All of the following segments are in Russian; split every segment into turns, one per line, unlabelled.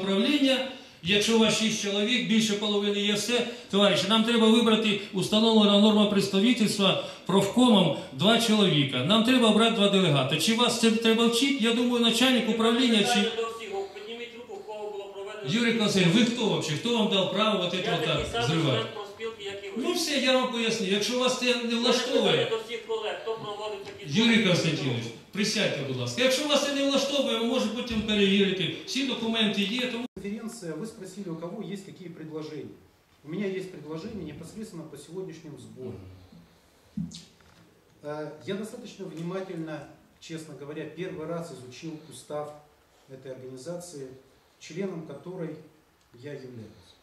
управління. Якщо у вас 6 чоловік, більше половини є все, товариші, нам треба вибрати установлена норма представництва профкомом два чоловіка. Нам треба обрати два делегата. Чи вас це треба вчити? Я думаю, начальник управління чи.
Підніміть руку, в кого було проведено.
Юрій Консерв, ви хто взагалі? Хто вам дав право от це
такий
так зривати? Ну все, я вам поясню. Якщо вас це не влаштовує, Юрій
слухання.
Константинович, присядьте, будь ласка. Якщо вас це не влаштовує, ви можете потім перевірити. Всі документи є, тому
Конференция, вы спросили, у кого есть какие предложения. У меня есть предложение непосредственно по сегодняшнему сбору. Э, Я достаточно внимательно, честно говоря, первый раз изучил устав этой организации, членом которой я являюсь.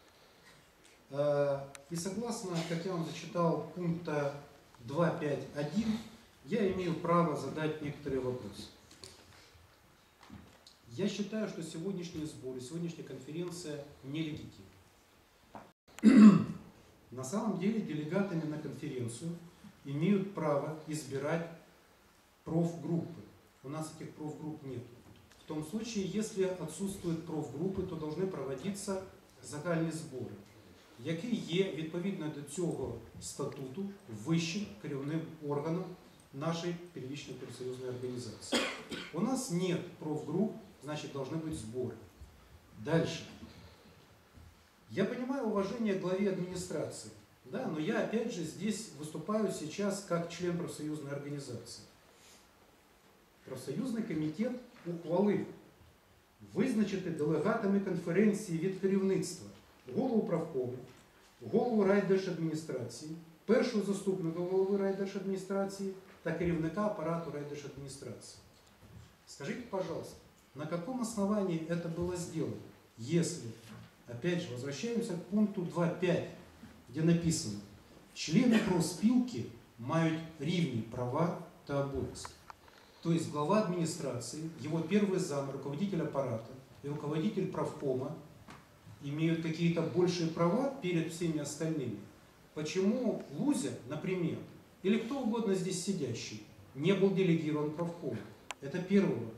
Э, И согласно, как я вам зачитал, пункта 2.5.1, я имею право задать некоторые вопросы. Я считаю, что сегодняшние сборы, сегодняшняя конференция нелегитимна. На самом деле делегатами на конференцию имеют право избирать профгруппы. У нас этих профгрупп нет. В том случае, если отсутствуют профгрупи, то должны проводиться загальні збори, які є відповідно до цього статуту вищим керівним органом нашей первичной профсоюзной организации. У нас нет профгрупп, значит должны быть сборы. Дальше. Я понимаю уважение к главе администрации, да, но я опять же здесь выступаю сейчас как член профсоюзной организации. Профсоюзний комітет ухвалив визначити делегатами конференції від керівництва голову правкому, голову райдержадміністрації, першого заступника голови райдержадміністрації та керівника апарату райдержадміністрації. Скажите, пожалуйста, на каком основании это было сделано, если, опять же, возвращаемся к пункту 2.5, где написано, члены профспілки мають рівні права та обов'язки. То есть глава администрации, его первый зам, руководитель аппарата и руководитель правкома имеют какие-то большие права перед всеми остальными. Почему Лузя, например, или кто угодно здесь сидящий, не был делегирован правкому? Это первый вопрос.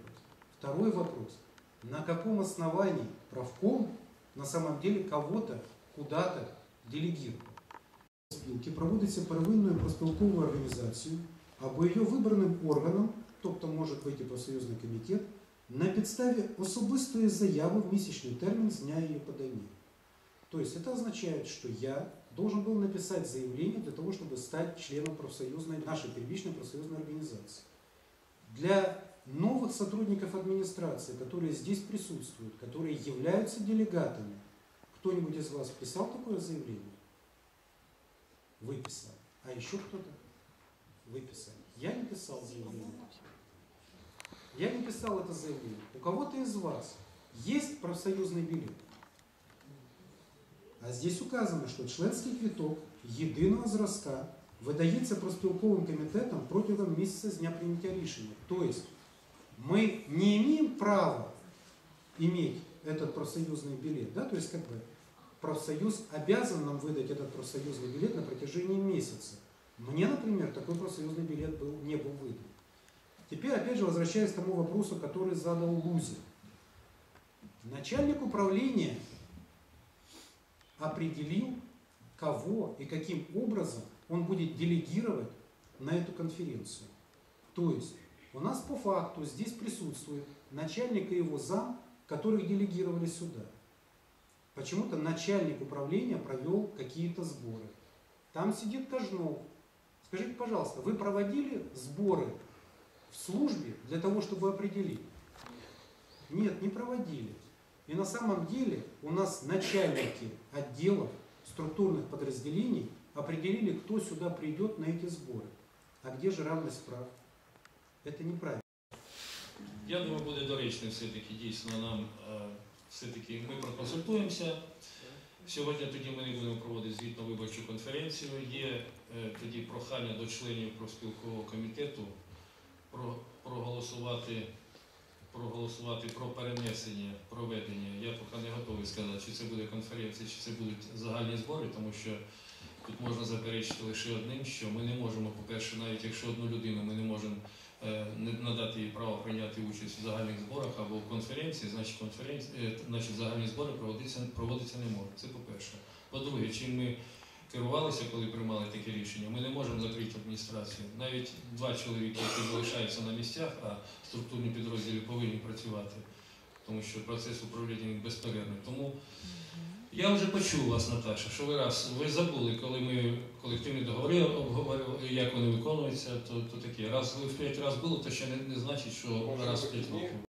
Второй вопрос. На каком основании правком на самом деле кого-то куда-то делегировал? Спілки проводиться первинною проспілковою організацією або її вибраним органом, тобто може бути профсоюзний комітет, на підставі особистої заяви в місячний термін з дня її подання. То есть это означает, что я должен был написать заявление для того, чтобы стать членом профсоюзной, нашей первичной профсоюзной организации. Для новых сотрудников администрации, которые здесь присутствуют, которые являются делегатами, кто-нибудь из вас писал такое заявление? Вы писали. А еще кто-то? Вы писали. Я не писал заявление. Я не писал это заявление. У кого-то из вас есть профсоюзный билет? А здесь указано, що членський квіток єдиного зразка видається проспілковим комітетом протягом місяця з дня прийняття рішення. Тобто мы не имеем права иметь этот профсоюзный билет, да, то есть как бы профсоюз обязан нам выдать этот профсоюзный билет на протяжении месяца. Мне, например, такой профсоюзный билет был, не был выдан. Теперь, опять же, возвращаясь к тому вопросу, который задал Лузер. Начальник управления определил, кого и каким образом он будет делегировать на эту конференцию. То есть у нас по факту здесь присутствует начальник и его зам, которых делегировали сюда. Почему-то начальник управления провел какие-то сборы. Там сидит Кожнов. Скажите, пожалуйста, вы проводили сборы в службе для того, чтобы определить? Нет, не проводили. И на самом деле у нас начальники отделов, структурных подразделений определили, кто сюда придет на эти сборы. А где же равность прав? Это неправильно.
Я думаю, буде доречно все-таки дійсно нам е, все-таки ми проконсультуємося. Сьогодні тоді ми не будемо проводити звітну виборчу конференцію. Є е, тоді прохання до членів профспілкового комітету про, проголосувати, Проголосувати про перенесення проведення. Я поки не готовий сказати, чи це буде конференція, чи це будуть загальні збори, тому що тут можна заперечити лише одним, що ми не можемо, по-перше, навіть якщо одну людину ми не можемо е, не надати їй право прийняти участь в загальних зборах або в конференції, значить конференції, е, значить загальні збори проводитися, проводитися не можуть. Це по-перше. По-друге, чим ми керувалися, коли приймали таке рішення, ми не можемо закрити адміністрацію. Навіть два чоловіки, які залишаються на місцях, а структурні підрозділи повинні працювати, тому що процес управління безперервний. Тому я вже почув вас, Наташа, що ви раз ви забули, коли ми колективні договори обговорювали, як вони виконуються, то, то таке. Раз ви в п'ять разів було, то ще не, не значить, що раз в п'ять років.